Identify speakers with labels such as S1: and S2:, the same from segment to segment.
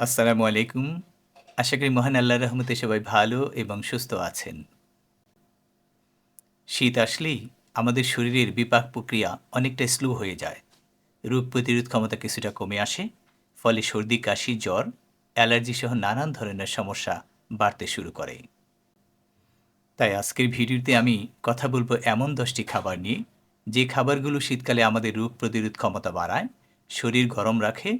S1: আসসালামু আলাইকুম। আশা করি মহান আল্লাহর রহমতে সবাই ভালো এবং সুস্থ আছেন। শীত আসলেই আমাদের শরীরের বিপাক প্রক্রিয়া অনেকটা স্লো হয়ে যায়। রোগ প্রতিরোধ ক্ষমতা কিছুটা কমে আসে। ফলে সর্দি, কাশি, জ্বর, অ্যালার্জি সহ নানান ধরনের সমস্যা বাড়তে শুরু করে। তাই আজকের ভিডিওতে আমি কথা বলব এমন দশটি খাবার নিয়ে, যে খাবারগুলো শীতকালে আমাদের রোগ প্রতিরোধ ক্ষমতা বাড়ায়, শরীর গরম রাখে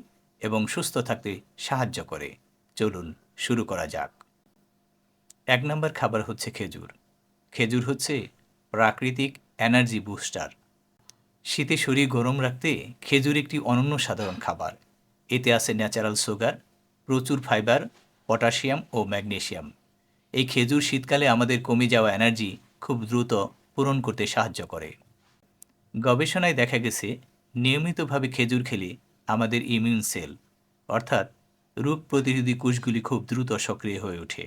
S1: এবং সুস্থ থাকতে সাহায্য করে। চলুন শুরু করা যাক। এক নম্বর খাবার হচ্ছে খেজুর। খেজুর হচ্ছে প্রাকৃতিক এনার্জি বুস্টার। শীতে শরীর গরম রাখতে খেজুর একটি অনন্য সাধারণ খাবার। এতে আছে ন্যাচারাল সুগার, প্রচুর ফাইবার, পটাশিয়াম ও ম্যাগনেশিয়াম এই খেজুর শীতকালে আমাদের কমে যাওয়া এনার্জি খুব দ্রুত পূরণ করতে সাহায্য করে। গবেষণায় দেখা গেছে নিয়মিতভাবে খেজুর খেলে আমাদের ইমিউন সেল অর্থাৎ রোগ প্রতিরোধী কোষগুলি খুব দ্রুত সক্রিয় হয়ে ওঠে।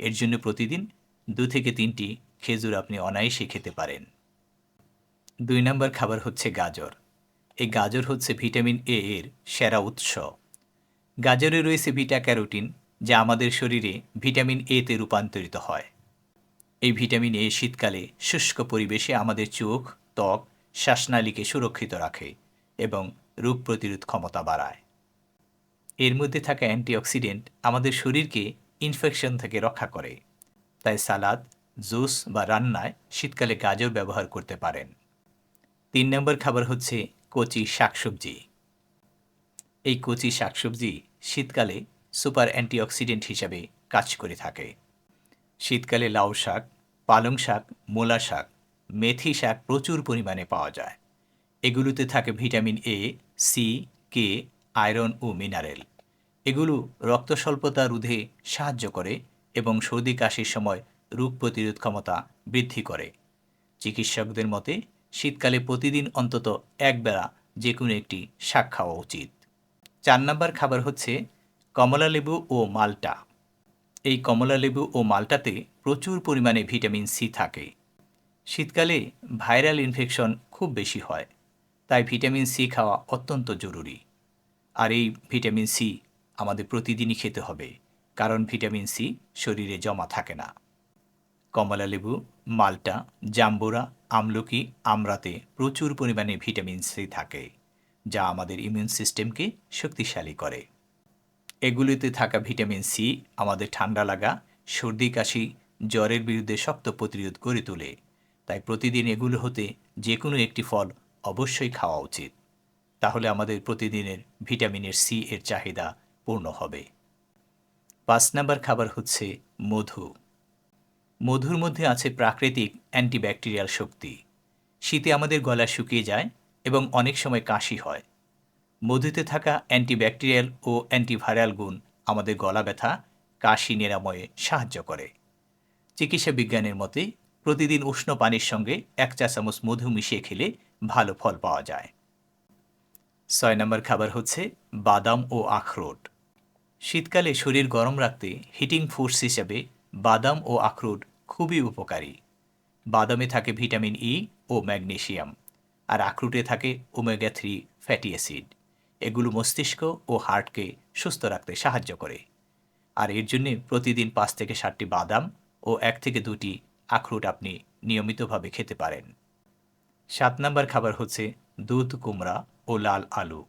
S1: এর জন্য প্রতিদিন দু থেকে তিনটি খেজুর আপনি অনায়াসে খেতে পারেন। দুই নম্বর খাবার হচ্ছে গাজর। এই গাজর হচ্ছে ভিটামিন এ এর সেরা উৎস। গাজরে রয়েছে ভিটা ক্যারোটিন যা আমাদের শরীরে ভিটামিন এ তে রূপান্তরিত হয়। এই ভিটামিন এ শীতকালে শুষ্ক পরিবেশে আমাদের চোখ, ত্বক, শ্বাসনালীকে সুরক্ষিত রাখে এবং রোগ প্রতিরোধ ক্ষমতা বাড়ায়। এর মধ্যে থাকা অ্যান্টিঅক্সিডেন্ট আমাদের শরীরকে ইনফেকশন থেকে রক্ষা করে। তাই সালাদ, জুস বা রান্নায় শীতকালে গাজর ব্যবহার করতে পারেন। তিন নম্বর খাবার হচ্ছে কচি শাকসবজি। এই কচি শাকসবজি শীতকালে সুপার অ্যান্টিঅক্সিডেন্ট হিসাবে কাজ করে থাকে। শীতকালে লাউ শাক, পালং শাক, মূলা শাক, মেথি শাক প্রচুর পরিমাণে পাওয়া যায়। এগুলোতে থাকে vitamin A, C, K, iron O mineral. এগুলো রক্ত স্বল্পতা রোধে সাহায্য করে এবং সর্দি কাশির সময় রোগ প্রতিরোধ ক্ষমতা বৃদ্ধি করে। চিকিৎসকদের মতে শীতকালে প্রতিদিন অন্তত একবেলা যে কোনো একটি শাক খাওয়া উচিত। চার নম্বর খাবার হচ্ছে কমলালেবু ও মাল্টা। এই কমলালেবু ও মাল্টাতে প্রচুর পরিমাণে ভিটামিন সি থাকে। শীতকালে ভাইরাল ইনফেকশন খুব বেশি হয়। তাই ভিটামিন সি খাওয়া অত্যন্ত জরুরি। আর এই ভিটামিন সি আমাদের প্রতিদিনই খেতে হবে কারণ ভিটামিন সি শরীরে জমা থাকে না। কমলালেবু, মাল্টা, জাম্বুরা, আমলকি, আমড়াতে প্রচুর পরিমাণে ভিটামিন সি থাকে যা আমাদের ইমিউন সিস্টেমকে শক্তিশালী করে। এগুলিতে থাকা ভিটামিন সি আমাদের ঠান্ডা লাগা, সর্দি কাশি, জ্বরের বিরুদ্ধে শক্ত প্রতিরোধ গড়ে তোলে। তাই প্রতিদিন এগুলো হতে যে কোনো একটি ফল অবশ্যই খাওয়া উচিত। তাহলে আমাদের প্রতিদিনের ভিটামিনের সি এর চাহিদা পূর্ণ হবে। ৫ নাম্বার খাবার হচ্ছে মধু। মধুর মধ্যে আছে প্রাকৃতিক অ্যান্টিব্যাকটেরিয়াল শক্তি। শীতে আমাদের গলা শুকিয়ে যায় এবং অনেক সময় কাশি হয়। মধুতে থাকা অ্যান্টিব্যাকটেরিয়াল ও অ্যান্টিভাইরাল গুণ আমাদের গলা ব্যথা, কাশি নিরাময়ে সাহায্য করে। চিকিৎসা বিজ্ঞানের মতে প্রতিদিন উষ্ণ পানির সঙ্গে এক চা চামচ মধু মিশিয়ে খেলে ভালো ফল পাওয়া যায়। ছয় নম্বর খাবার হচ্ছে বাদাম ও আখরোট। শীতকালে শরীর গরম রাখতে হিটিং ফোর্স হিসাবে বাদাম ও আখরোট খুবই উপকারী। বাদামে থাকে ভিটামিন ই ও ম্যাগনেশিয়াম, আর আখরোটে থাকে ওমেগা থ্রি ফ্যাটি অ্যাসিড। এগুলো মস্তিষ্ক ও হার্টকে সুস্থ রাখতে সাহায্য করে। আর এর জন্যে প্রতিদিন পাঁচ থেকে ৭টি বাদাম ও এক থেকে ২টি আখরোট আপনি নিয়মিতভাবে খেতে পারেন। সাত নম্বর খাবার হচ্ছে দুধ কুমড়া ও লাল আলু।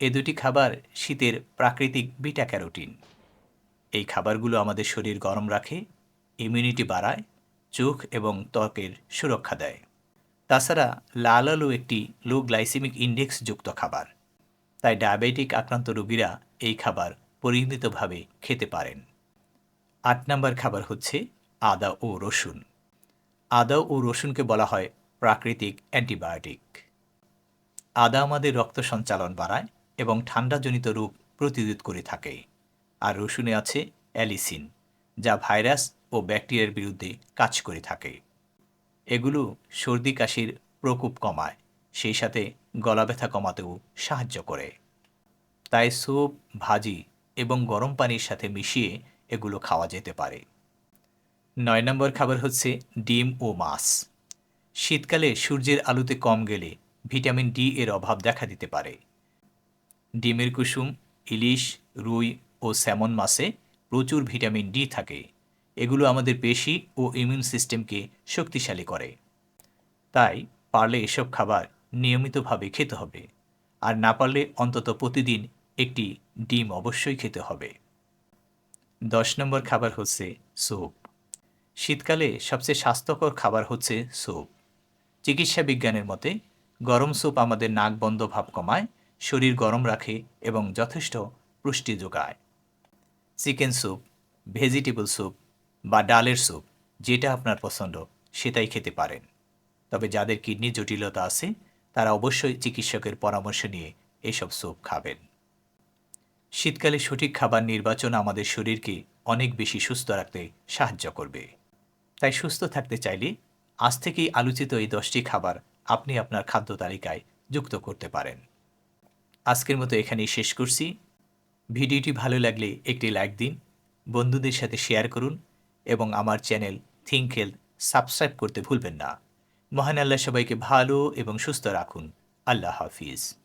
S1: এ দুটি খাবার শীতের প্রাকৃতিক বিটা ক্যারোটিন। এই খাবারগুলো আমাদের শরীর গরম রাখে, ইমিউনিটি বাড়ায়, চোখ এবং ত্বকের সুরক্ষা দেয়। তাছাড়া লাল আলু একটি লো গ্লাইসেমিক ইনডেক্স যুক্ত খাবার। তাই ডায়াবেটিক আক্রান্ত রোগীরা এই খাবার পরিমিতভাবে খেতে পারেন। আট নম্বর খাবার হচ্ছে আদা ও রসুন। আদা ও রসুনকে বলা হয় প্রাকৃতিক অ্যান্টিবায়োটিক। আদা আমাদের রক্ত সঞ্চালন বাড়ায় এবং ঠান্ডাজনিত রোগ প্রতিরোধ করে থাকে। আর রসুনে আছে অ্যালিসিন যা ভাইরাস ও ব্যাকটেরিয়ার বিরুদ্ধে কাজ করে থাকে। এগুলো সর্দি কাশির প্রকোপ কমায়, সেই সাথে গলা ব্যথা কমাতেও সাহায্য করে। তাই স্যুপ, ভাজি এবং গরম পানির সাথে মিশিয়ে এগুলো খাওয়া যেতে পারে। ৯ নম্বর খাবার হচ্ছে ডিম ও মাছ। শীতকালে সূর্যের আলোতে কম গেলে ভিটামিন ডি এর অভাব দেখা দিতে পারে। ডিমের কুসুম, ইলিশ, রুই ও স্যামন মাছে প্রচুর ভিটামিন ডি থাকে। এগুলো আমাদের পেশি ও ইমিউন সিস্টেমকে শক্তিশালী করে। তাই পারলে এসব খাবার নিয়মিতভাবে খেতে হবে। আর না পারলে অন্তত প্রতিদিন একটি ডিম অবশ্যই খেতে হবে। দশ নম্বর খাবার হচ্ছে স্যুপ। শীতকালে সবচেয়ে স্বাস্থ্যকর খাবার হচ্ছে স্যুপ। চিকিৎসা বিজ্ঞানের মতে, গরম স্যুপ আমাদের নাক বন্ধ ভাব কমায়, শরীর গরম রাখে এবং যথেষ্ট পুষ্টি যোগায়। চিকেন স্যুপ, ভেজিটেবল স্যুপ বা ডালের স্যুপ, যেটা আপনার পছন্দ, সেটাই খেতে পারেন। তবে যাদের কিডনি জটিলতা আছে, তারা অবশ্যই চিকিৎসকের পরামর্শ নিয়ে এসব স্যুপ খাবেন। শীতকালে সঠিক খাবার নির্বাচন আমাদের শরীরকে অনেক বেশি সুস্থ রাখতে সাহায্য করবে। তাই সুস্থ থাকতে চাইলে আজ থেকেই আলোচিত এই দশটি খাবার আপনি আপনার খাদ্য তালিকায় যুক্ত করতে পারেন। আজকের মতো এখানেই শেষ করছি। ভিডিওটি ভালো লাগলে একটি লাইক দিন, বন্ধুদের সাথে শেয়ার করুন এবং আমার চ্যানেল থিঙ্ক হেলথ সাবস্ক্রাইব করতে ভুলবেন না। মহান আল্লাহ সবাইকে ভালো এবং সুস্থ রাখুন। আল্লাহ হাফিজ।